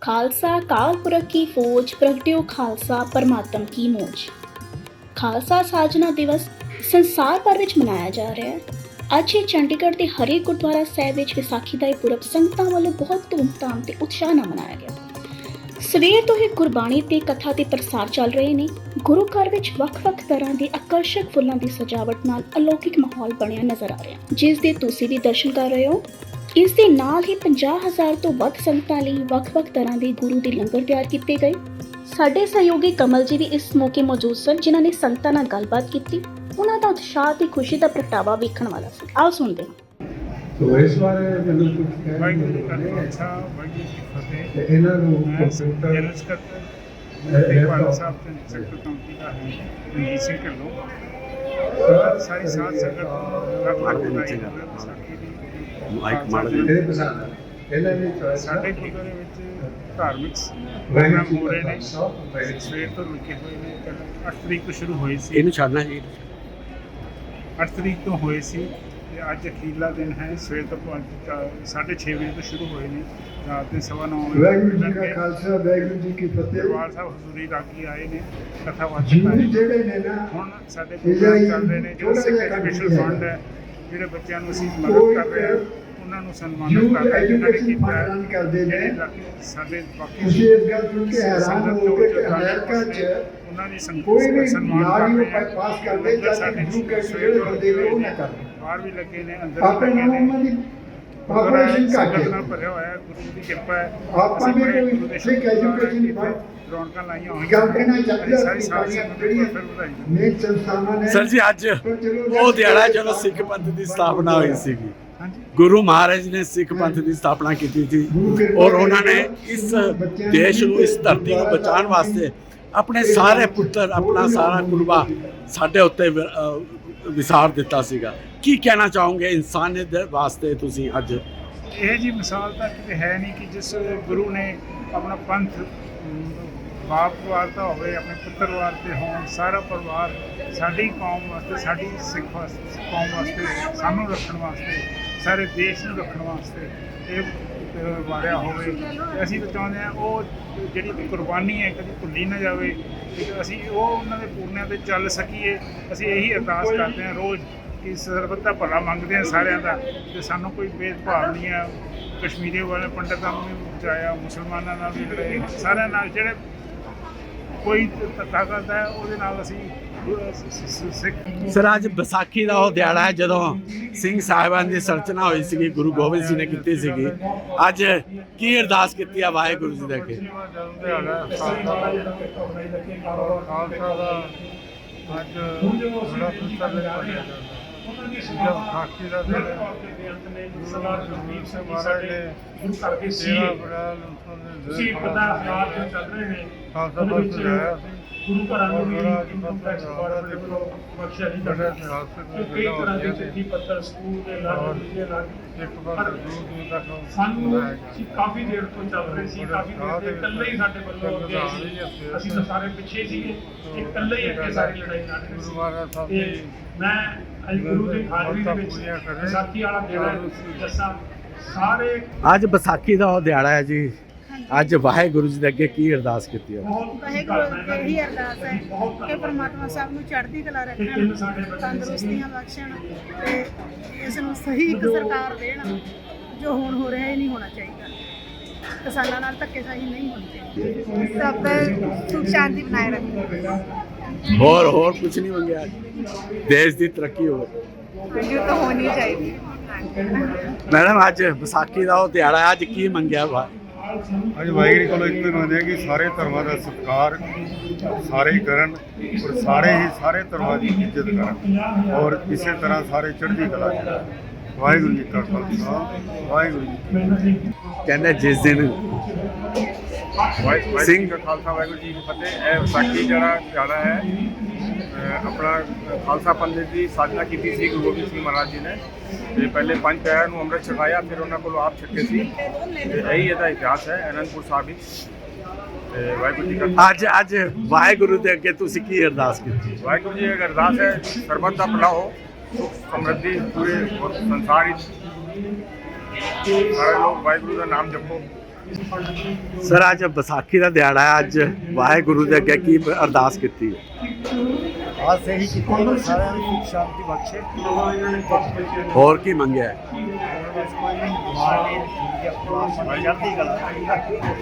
ਖਾਲਸਾ ਕਾਲ ਪੁਰਖ ਕੀ ਫੌਜ, ਪ੍ਰਗਟਿਓ ਖਾਲਸਾ ਪਰਮਾਤਮ ਕੀ ਮੋਜ। ਖਾਲਸਾ ਸਾਜਨਾ ਦਿਵਸ ਸੰਸਾਰ ਭਰ ਵਿੱਚ ਮਨਾਇਆ ਜਾ ਰਿਹਾ ਹੈ। ਅੱਜ ਹੀ ਚੰਡੀਗੜ੍ਹ ਦੇ ਹਰੇ ਗੁਰਦੁਆਰਾ ਸਾਹਿਬ ਵਿੱਚ ਵਿਸਾਖੀ ਦਾ ਇਹ ਪੁਰਬ ਸੰਗਤਾਂ ਵੱਲੋਂ ਬਹੁਤ ਧੂਮਧਾਮ ਤੇ ਉਤਸ਼ਾਹ ਨਾਲ ਮਨਾਇਆ ਗਿਆ ਸਵੇਰ ਤੋਂ ਹੀ ਗੁਰਬਾਣੀ ਤੇ ਕਥਾ ਦੇ ਪ੍ਰਸਾਰ ਚੱਲ ਰਹੇ ਨੇ। ਗੁਰੂ ਘਰ ਵਿੱਚ ਵੱਖ-ਵੱਖ ਤਰ੍ਹਾਂ ਦੇ ਆਕਰਸ਼ਕ ਫੁੱਲਾਂ ਦੀ ਸਜਾਵਟ ਨਾਲ ਅਲੌਕਿਕ ਮਾਹੌਲ ਬਣਿਆ ਨਜ਼ਰ ਆ ਰਿਹਾ ਜਿਸ ਦੇ ਤੁਸੀਂ ਵੀ ਦਰਸ਼ਨ ਕਰ ਰਹੇ ਹੋ। ਇਸ ਦੇ ਨਾਲ ਹੀ 50000 ਤੋਂ ਵੱਧ ਸੰਗਤਾਂ ਲਈ ਵੱਖ-ਵੱਖ ਤਰ੍ਹਾਂ ਦੇ ਗੁਰੂ ਦੇ ਲੰਗਰ ਤਿਆਰ ਕੀਤੇ ਗਏ। ਸਾਡੇ ਸਹਿਯੋਗੀ ਕਮਲ ਜੀ ਵੀ ਇਸ ਮੌਕੇ ਮੌਜੂਦ ਸਨ ਜਿਨ੍ਹਾਂ ਨੇ ਸੰਗਤਾਂ ਨਾਲ ਗੱਲਬਾਤ ਕੀਤੀ। ਉਹਨਾਂ ਦਾ ਉਤਸ਼ਾਹ ਤੇ ਖੁਸ਼ੀ ਦਾ ਪ੍ਰਗਟਾਵਾ ਵੇਖਣ ਵਾਲਾ ਸੀ। ਆਓ ਸੁਣਦੇ ਹਾਂ। ਤੋ ਇਸ ਬਾਰੇ ਮੈਨੂੰ ਕੁਝ ਕਹਿ ਵਾਹਿਗੁਰੂ ਕਾ ਖਾਲਸਾ ਵਾਹਿਗੁਰੂ ਕੀ ਫਤਿਹ। ਇਹਨਾਂ ਨੂੰ ਕੰਪਿਊਟਰ ਜਨਰਲ ਸਕੱਤਰ ਤੇਗਵਾਲ ਸਾਹਿਬ ਤੇ ਸੈਕਟਰ ਕਮੇਟੀ ਦਾ ਹੈ। ਰਣਜੀਤ ਸਿੰਘ ਢਿੱਲੋਂ ਸਾਰੀ ਸਾਧ ਸੰਗਤ ਲੱਖ ਲੱਖ ਵਧਾਈ ਦੀ ਮਾੜਾ ਜਿਹਾ। ਇਹਦੇ ਪਸੰਦ ਆ। ਇਹਨਾਂ ਦੀ choice ਆ। ਸਾਡੇ ਗੁਰਦੁਆਰੇ ਵਿੱਚ ਧਾਰਮਿਕ ਪ੍ਰੋਗਰਾਮ ਹੋ ਰਹੇ ਨੇ ਸਵੇਰ ਤੋਂ ਰੁਕੇ ਹੋਏ ਨੇ 8 ਤਰੀਕ ਤੋਂ ਸ਼ੁਰੂ ਹੋਏ ਸੀ ਇਹਨੂੰ ਛੱਡਣਾ ਜੀ 8 ਤਰੀਕ ਤੋਂ ਹੋਏ ਸੀ ਤੇ ਅੱਜ ਅਖੀਰਲਾ ਦਿਨ ਹੈ ਸਵੇਰ ਤੋਂ 6:30 ਵਜੇ ਤੋਂ ਸ਼ੁਰੂ ਹੋਏ ਨੇ ਰਾਤ ਦੇ ਸਵਾ ਨੌ ਵਜੇ ਵਾਹਿਗੁਰੂ ਜੀ ਕਾ ਖਾਲਸਾ ਵਾਹਿਗੁਰੂ ਜੀ ਕੀ ਫਤਿਹ ਦਰਬਾਰ ਸਾਹਿਬ ਹਜ਼ੂਰੀ ਰਾਗੀ ਆਏ ਨੇ ਕਥਾ ਵਾਚਕ। ਜਿਹੜੇ ਨੇ ਨਾ ਹੁਣ ਸਾਡੇ ਪ੍ਰੋਗਰਾਮ ਚੱਲ ਰਹੇ ਨੇ ਜੋ ਸਿੱਖ ਐਜੂਕੇਸ਼ਨ। ਫੰਡ ਹੈ ਜਿਹੜੇ ਬੱਚਿਆਂ ਨੂੰ ਅਸੀਂ ਮਦਦ ਕਰ ਰਹੇ ਹਾਂ ਉਹਨਾਂ ਨੂੰ ਸਨਮਾਨਿਤ ਕਰ ਰਹੇ ਜਿਨ੍ਹਾਂ ਨੇ ਕੀਤਾ ਕਰਦੇ ਨੇ ਸਾਡੇ ਬਾਕੀ ਤੁਸੀਂ ਇਸ ਗੱਲ ਤੋਂ ਕਿ ਹੈਰਾਨ ਹੋ ਕੇ ਕਿ ਅਮਰੀਕਾ 'ਚ ਉਹਨਾਂ ਦੀ ਵੀ ਸਨਮਾਨ ਕਰ। ਪਾਸ ਕਰਦੇ ਜਾਂ ਸਾਡੇ ਜਿਹੜੇ ਬੰਦੇ ਨੇ ਉਹ ਨਾ। ਕਰਨ ਬਾਹਰ ਵੀ ਲੱਗੇ ਨੇ ਅੰਦਰ ਵੀ ਲੱਗੇ ਉਹਨਾਂ ਨੇ ਦੀ ਪਾਪੂਲੇਸ਼ਨ ਘੱਟ ਸੰਗਤ ਨਾਲ ਹੈ ਭਰਿਆ ਹੋਇਆ ਹੈ, ਗੁਰੂ ਦੀ ਕਿਰਪਾ ਹੈ। ਆਪਾਂ ਅਸੀਂ ਬੜੇ ਕੋਈ ਗੁਰੂ ਦੇ ਸਿੱਖ ਫੰਡ ਰੌਣਕਾਂ ਲਾਈਆਂ ਹੋਈਆਂ ਗੱਲ ਕਹਿਣਾ ਚਾਹੀਦਾ ਸਾਰੀ ਸਾਡੀਆਂ ਸੰਗਤ ਨੂੰ ਜਿਹੜੀਆਂ ਫਿਰ ਵਧਾਈ ਦਿੰਦੇ ਨੇਕ ਸੰਸਥਾਵਾਂ ਨੇ ਸਰ ਜੀ ਅੱਜ ਪਰ ਉਹ ਦਿਹਾੜਾ ਜਦੋਂ ਸਿੱਖ ਪੰਥ ਦੀ ਸਥਾਪਨਾ ਹੋਈ ਸੀਗੀ। ਹਾਂਜੀ। ਗੁਰੂ ਮਹਾਰਾਜ ਨੇ ਸਿੱਖ ਪੰਥ ਦੀ ਸਥਾਪਨਾ ਕੀਤੀ ਸੀ ਔਰ ਉਹਨਾਂ ਨੇ ਇਸ ਦੇਸ਼ ਨੂੰ ਇਸ ਧਰਤੀ ਨੂੰ ਬਚਾਉਣ ਵਾਸਤੇ ਆਪਣੇ ਸਾਰੇ ਪੁੱਤਰ ਆਪਣਾ ਸਾਰਾ ਕੁਲਬਾ ਸਾਡੇ ਉੱਤੇ ਵਿ- ਅਹ ਵਿਸਾਰ ਦਿੱਤਾ ਸੀਗਾ। ਕੀ ਕਹਿਣਾ ਚਾਹੋਗੇ ਇਨਸਾਨੀਅਤ ਦੇ ਵਾਸਤੇ ਤੁਸੀਂ ਅੱਜ? ਇਹ ਜੀ ਮਿਸਾਲ ਤਾਂ ਕਿਤੇ ਹੈ ਨਹੀਂ ਕਿ ਜਿਸ ਗੁਰੂ ਨੇ ਆਪਣਾ ਪੰਥ ਬਾਪ ਵਾਰਤਾ ਹੋਵੇ, ਆਪਣੇ ਪੁੱਤਰ ਵਾਰਤੇ ਹੋਣ, ਸਾਰਾ ਪਰਿਵਾਰ ਸਾਡੀ ਕੌਮ ਵਾਸਤੇ, ਸਾਡੀ ਸਿੱਖ ਵਾਸਤੇ, ਕੌਮ ਵਾਸਤੇ, ਸਾਨੂੰ ਰੱਖਣ ਵਾਸਤੇ, ਸਾਰੇ ਦੇਸ਼ ਨੂੰ ਰੱਖਣ ਵਾਸਤੇ ਇਹ ਵਾਰਿਆ ਹੋਵੇ, ਤੇ ਅਸੀਂ ਤਾਂ ਚਾਹੁੰਦੇ ਹਾਂ ਉਹ ਜਿਹੜੀ ਕੁਰਬਾਨੀ ਹੈ, ਕਦੀ ਭੁੱਲੀ ਨਾ ਜਾਵੇ। ਤੇ ਅਸੀਂ ਉਹ ਉਹਨਾਂ ਦੇ ਪੂਰਨਿਆਂ ਤੇ ਚੱਲ ਸਕੀਏ। ਅਸੀਂ ਇਹੀ ਅਰਦਾਸ ਕਰਦੇ ਹਾਂ ਰੋਜ਼ ਕਿ ਸਰਬੱਤ ਦਾ ਭਲਾ ਮੰਗਦੇ ਹਾਂ ਸਾਰਿਆਂ ਦਾ। ਤੇ ਸਾਨੂੰ ਕੋਈ ਭੇਦਭਾਵ ਨਹੀਂ ਹੈ ਕਸ਼ਮੀਰੀ ਵਾਲੇ ਪੰਡਤਾਂ ਨੂੰ ਵੀ ਬਚਾਇਆ ਮੁਸਲਮਾਨਾਂ ਨਾਲ ਵੀ ਲੜੇ ਸਾਰਿਆਂ ਨਾਲ ਜਿਹੜੇ ਕੋਈ ਧੱਕਾ ਕਰਦਾ ਉਹਦੇ ਨਾਲ ਅਸੀਂ ਸਰ ਅੱਜ ਵਿਸਾਖੀ ਦਾ ਉਹ ਦਿਹਾੜਾ ਹੈ ਜਦੋਂ ਸਿੰਘ ਸਾਹਿਬਾਨ ਦੀ ਸਰਚਨਾ ਹੋਈ ਸੀਗੀ ਗੁਰੂ ਗੋਬਿੰਦ ਸਿੰਘ ਨੇ ਕੀਤੀ ਸੀਗੀ। ਅੱਜ ਕੀ ਅਰਦਾਸ ਕੀਤੀ ਆ ਵਾਹਿਗੁਰੂ ਜੀ ਦੇ ਅੱਗੇ? ਖਾਲਸਾ ਦਾ ਅੱਜ ਬੜਾ ਜਦ ਦਾ ਦਿਨ ਸਰਦਾਰ ਜਗਜੀਤ ਸਿੰਘ ਮਹਾਰਾਜ ਨੇ ਦੇ ਸੀ ਦੇ ਪਤਾ ਹਾਲਾਤ ਚੱਲ ਰਹੇ ਨੇ। ਖਾਲਸਾ ਪੰਥ ਗੁਰੂ ਘਰਾਂ ਨੂੰ ਵੀ ਇਨਕਮ ਟੈਕਸ ਬਾਰੇ ਦੇ ਵੱਲੋਂ ਬਖਸ਼ਿਆ ਨਹੀਂ ਕਰਦਾ ਕਈ ਤਰ੍ਹਾਂ ਦੇ ਚਿੱਠੀ ਪੱਤਰ ਸਕੂਲ ਦੇ ਲੱਗ ਦੂਜੇ ਲੱਗ। ਇੱਕ ਬੰਦ ਦੂਰ ਦੂਰ ਤੱਕ ਸਾਨੂੰ। ਅਸੀਂ ਕਾਫੀ ਦੇਰ ਤੋਂ ਚੱਲ ਰਹੇ ਸੀ ਕਾਫੀ ਦੇਰ ਦੇ ਇਕੱਲੇ ਹੀ ਸਾਡੇ ਵੱਲੋਂ ਅੱਗੇ ਸੀ। ਅਸੀਂ ਤਾਂ ਸਾਰੇ ਪਿੱਛੇ ਸੀਗੇ ਇਕੱਲੇ ਹੀ ਅੱਗੇ ਸਾਰੀ ਲੜਾਈ ਲੜ ਰਹੇ ਗੁਰੂ ਸੀ ਮਹਾਰਾਜ ਸਾਹਿਬ ਤੇ ਦੀ ਮੈਂ ਅੱਜ ਗੁਰੂ ਦੀ ਹਾਜ਼ਰੀ ਦੇ ਵਿੱਚ। ਵਿਸਾਖੀ ਵਾਲਾ ਦਿਨ ਦੱਸਾਂ। ਸਾਰੇ ਅੱਜ ਵਿਸਾਖੀ ਦਾ ਉਹ ਦਿਹਾੜਾ ਹੈ ਜੀ। ਅੱਜ ਵਾਹਿਗੁਰੂ ਜੀ ਦੇ ਅੱਗੇ ਕੀ ਅਰਦਾਸ ਕੀਤੀ ਹੈ? ਬਹੁਤ ਵਾਹਿਗੁਰੂ ਅੱਗੇ ਇਹੀ ਅਰਦਾਸ ਹੈ ਕਿ ਪ੍ਰਮਾਤਮਾ ਸਭ ਨੂੰ ਚੜ੍ਹਦੀ ਕਲਾ ਰੱਖਣ ਤੰਦਰੁਸਤੀਆਂ ਬਖਸ਼ਣ ਤੇ ਇਸ ਨੂੰ ਸਹੀ ਇੱਕ ਸਰਕਾਰ ਦੇਣ ਜੋ ਹੁਣ ਹੋ ਰਿਹਾ ਇਹ ਨਹੀਂ ਹੋਣਾ ਚਾਹੀਦਾ। ਕਿਸਾਨਾਂ ਨਾਲ ਧੱਕੇਸ਼ਾਹੀ ਨਹੀਂ ਹੋਣੀ ਚਾਹੀਦੀ। ਸਭ ਦਾ ਸੁਖ ਸ਼ਾਂਤੀ ਬਣਾਏ ਰੱਖੋ। ਹੋਰ ਹੋਰ ਕੁਝ ਨਹੀਂ ਮੰਗਿਆ ਦੇਸ਼ ਦੀ ਤਰੱਕੀ ਹੋਵੇ। ਇਹ ਤਾਂ ਹੋਣੀ ਚਾਹੀਦੀ। ਮੈਡਮ ਅੱਜ ਵਿਸਾਖੀ ਦਾ ਉਹ ਦਿਹਾੜਾ ਅੱਜ ਕੀ ਮੰਗਿਆ ਵਾ? ਅੱਜ ਵਾਹਿਗੁਰੂ ਕੋਲੋਂ ਇੱਕ ਦਿਨ ਮੰਨਿਆ ਕਿ ਸਾਰੇ ਧਰਮਾਂ ਦਾ ਸਤਿਕਾਰ ਸਾਰੇ ਹੀ ਕਰਨ ਔਰ ਸਾਰੇ ਹੀ ਸਾਰੇ ਧਰਮਾਂ ਦੀ ਇੱਜ਼ਤ ਕਰਨ ਔਰ ਇਸੇ ਤਰ੍ਹਾਂ ਸਾਰੇ ਚੜ੍ਹਦੀ ਕਲਾ। ਵਾਹਿਗੁਰੂ ਜੀ ਕਾ ਖਾਲਸਾ ਵਾਹਿਗੁਰੂ ਜੀ। ਕਹਿੰਦੇ ਜਿਸ ਦਿਨ ਵਾਹਿਗੁਰੂ ਸਿੰਘ- ਦਾ ਖਾਲਸਾ ਵਾਹਿਗੁਰੂ ਜੀ ਕੀ ਫਤਿਹ ਇਹ ਵਿਸਾਖੀ ਜਿਹੜਾ ਦਿਹਾੜਾ ਹੈ ਆਪਣਾ ਖਾਲਸਾ ਪੰਥ ਦੀ ਸਾਜਨਾ ਕੀਤੀ ਸੀ ਗੁਰੂ ਗੋਬਿੰਦ ਸਿੰਘ ਮਹਾਰਾਜ ਜੀ ਨੇ। ਤੇ ਪਹਿਲੇ ਪੰਜ ਪਿਆਰਿਆਂ ਨੂੰ ਅੰਮ੍ਰਿਤ ਛਕਾਇਆ ਫਿਰ ਉਹਨਾਂ ਕੋਲੋਂ ਆਪ ਛਕੇ ਸੀ। ਤੇ ਇਹੀ ਇਹਦਾ ਇਤਿਹਾਸ ਹੈ ਅਨੰਦਪੁਰ ਸਾਹਿਬ ਵਿੱਚ। ਤੇ ਵਾਹਿਗੁਰੂ ਜੀ ਕਾ ਅੱਜ ਅੱਜ ਵਾਹਿਗੁਰੂ ਦੇ ਅੱਗੇ ਤੁਸੀਂ ਕੀ ਅਰਦਾਸ ਕੀਤੀ? ਵਾਹਿਗੁਰੂ ਜੀ ਅਗਰ ਅਰਦਾਸ ਹੈ ਸਰਬੱਤ ਦਾ ਭਲਾ ਹੋ ਸੁਖ ਸਮਰਿੱਧੀ ਪੂਰੇ ਸੰਸਾਰ ਵਿੱਚ। ਸਾਰੇ ਲੋਕ ਵਾਹਿਗੁਰੂ ਦਾ ਨਾਮ ਜਪੋ। ਸਰ ਅੱਜ ਵਿਸਾਖੀ ਦਾ ਦਿਹਾੜਾ ਹੈ ਅੱਜ ਵਾਹਿਗੁਰੂ ਦੇ ਅੱਗੇ ਕੀ ਅਰਦਾਸ ਕੀਤੀ ਹੈ? ਹੋਰ ਕੀ ਮੰਗਿਆ?